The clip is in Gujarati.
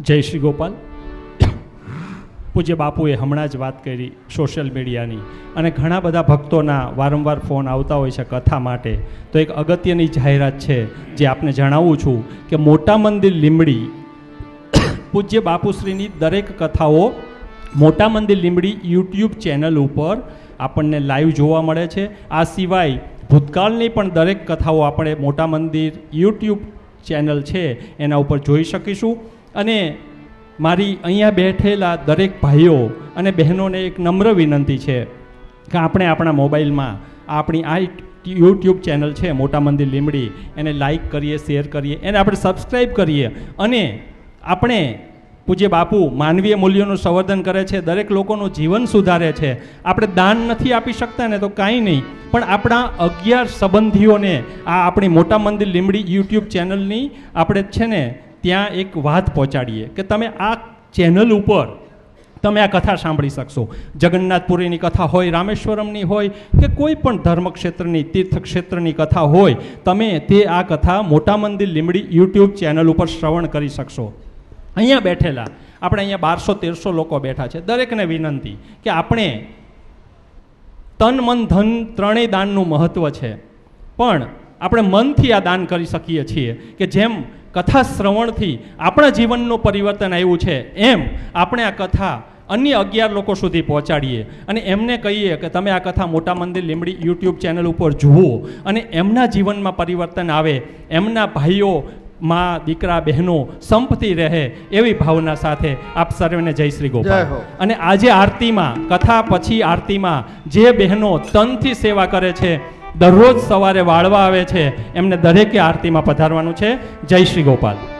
જય શ્રી ગોપાલ. પૂજ્ય બાપુએ હમણાં જ વાત કરી સોશિયલ મીડિયાની અને ઘણા બધા ભક્તોના વારંવાર ફોન આવતા હોય છે કથા માટે. તો એક અગત્યની જાહેરાત છે જે આપને જણાવું છું કે મોટા મંદિર લીમડી પૂજ્ય બાપુશ્રીની દરેક કથાઓ મોટા મંદિર લીમડી યુટ્યુબ ચેનલ ઉપર આપણને લાઈવ જોવા મળે છે. આ સિવાય ભૂતકાળની પણ દરેક કથાઓ આપણે મોટા મંદિર યુટ્યુબ ચેનલ છે એના ઉપર જોઈ શકીશું. અને મારી અહીંયા બેઠેલા દરેક ભાઈઓ અને બહેનોને એક નમ્ર વિનંતી છે કે આપણે આપણા મોબાઈલમાં આપણી આ યુટ્યુબ ચેનલ છે, મોટા મંદિર લીમડી એને લાઈક કરીએ શેર કરીએ, એને આપણે સબસ્ક્રાઈબ કરીએ અને આપણે પૂજ્ય બાપુ માનવીય મૂલ્યોનું સંવર્ધન કરે છે, દરેક લોકોનું જીવન સુધારે છે. આપણે દાન નથી આપી શકતા ને તો કાંઈ નહીં, પણ આપણા અગિયાર સંબંધીઓને આ આપણી મોટા મંદિર લીમડી યુટ્યુબ ચેનલની આપણે છે ને ત્યાં એક વાત પહોંચાડીએ કે તમે આ ચેનલ ઉપર તમે આ કથા સાંભળી શકશો. જગન્નાથપુરીની કથા હોય, રામેશ્વરમની હોય કે કોઈ પણ ધર્મક્ષેત્રની, તીર્થક્ષેત્રની કથા હોય, તમે તે આ કથા મોટા મંદિર લીમડી યુટ્યુબ ચેનલ ઉપર શ્રવણ કરી શકશો. અહીંયા બેઠેલા, આપણે અહીંયા બારસો તેરસો લોકો બેઠા છે. દરેકને વિનંતી કે આપણે તન, મન, ધન ત્રણેય દાનનું મહત્ત્વ છે. પણ આપણે મનથી આ દાન કરી શકીએ છીએ કે જેમ કથા શ્રવણથી આપણા જીવનનું પરિવર્તન આવ્યું છે એમ આપણે આ કથા અન્ય અગિયાર લોકો સુધી પહોંચાડીએ. અને એમને કહીએ કે તમે આ કથા મોટા મંદિર લીમડી યુટ્યુબ ચેનલ ઉપર જુઓ અને એમના જીવનમાં પરિવર્તન આવે એમના ભાઈઓ મા દીકરા બહેનો સંપતી રહે એવી ભાવના સાથે આપ સર્વેને જય શ્રી ગોપાલ. અને આજે આરતીમાં કથા પછી આરતીમાં જે બહેનો તનથી સેવા કરે છે દરરોજ સવારે વાળવા આવે છે એમને દરેકે આરતીમાં પધારવાનું છે. જય શ્રી ગોપાલ.